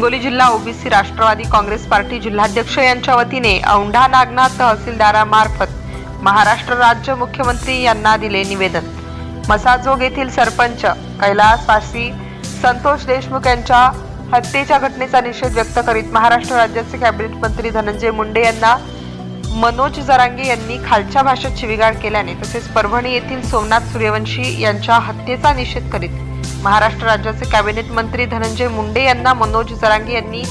हिंगोली जिल्हा OBC Rashtrawadi Congress party जिल्हाध्यक्ष यांच्या वतीने औंढा नागनाथ तहसीलदारामार्फत महाराष्ट्र राज्य मुख्यमंत्री यांना दिले निवेदन. मसाजोग येथील सरपंच कैलासवासी संतोष देशमुख यांच्या हत्येच्या घटनेचा निषेध व्यक्त करीत महाराष्ट्र राज्याचे कॅबिनेट मंत्री धनंजय मुंडे यांना मनोज जरांगे यांनी खालच्या भाषेत शिविगाळ केल्याने तसेच परभणी येथील सोमनाथ सूर्यवंशी यांच्या हत्येचा निषेध करीत महाराष्ट्र राज्याचे कॅबिनेट मंत्री धनंजय मुंडे यांना मनोज जरांगे यांनी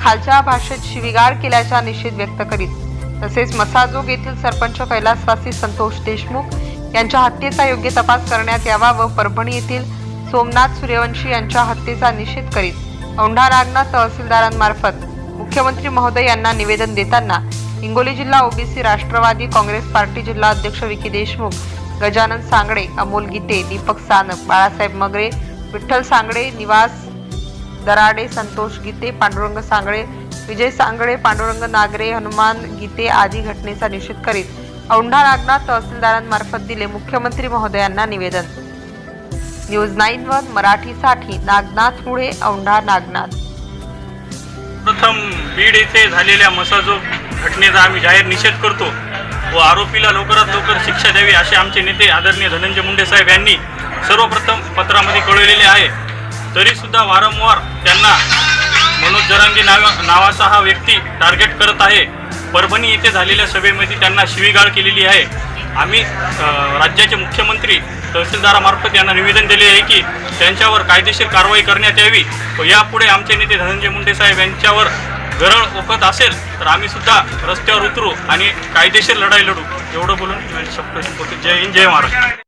खालच्या भाषेत शिवीगाळ केल्याचा निषेध व्यक्त करीत तसेच मसाजोग येथील सरपंच कैलासवासी संतोष देशमुख यांच्या हत्येचा योग्य तपास करण्यात यावा व परभणी येथील सोमनाथ सूर्यवंशी यांच्या हत्येचा निषेध करीत औंढा नागनाथ तहसीलदारांमार्फत मुख्यमंत्री महोदय यांना निवेदन देताना हिंगोली जिल्हा ओबीसी राष्ट्रवादी काँग्रेस पार्टी जिल्हा अध्यक्ष विकी देशमुख गजानन सांगडे अमोल गीते दीपक सानप बाळासाहेब मगरे विठ्ठल सांगडे निवास दराडे संतोष गीते पांडुरंग सांगळे विजय सांगळे पांडुरंग नागरे हनुमान गीते आदी घटनेचा निषेध करीत औंढा नागनाथ तहसीलदारांमार्फत दिले मुख्यमंत्री महोदयांना निवेदन. न्यूज नाईन वन मराठीसाठी नागनाथ पुढे औंढा नागनाथ. प्रथम बीड येथे झालेल्या मसाजोग घटनेचा आम्ही जाहीर निषेध करतो. व आरोपीला लवकरात लवकर शिक्षा द्यावी असे आमचे नेते आदरणीय धनंजय मुंडे साहेब यांनी सर्वप्रथम पत्रामध्ये कळवलेले आहे. तरीसुद्धा वारंवार त्यांना मनोज जरांगे नावा नावाचा हा व्यक्ती टार्गेट करत आहे. परभणी येथे झालेल्या सभेमध्ये त्यांना शिवीगाळ केलेली आहे. आम्ही राज्याचे मुख्यमंत्री तहसीलदारामार्फत यांना निवेदन दिले आहे की त्यांच्यावर कायदेशीर कारवाई करण्यात यावी. व यापुढे आमचे नेते धनंजय मुंडे साहेब यांच्यावर गरळ ओकत असेल तर आम्ही सुद्धा रस्त्यावर उतरू आणि कायदेशीर लढाई लढू. एवढं बोलून शब्द जय हिंद जय महाराष्ट्र.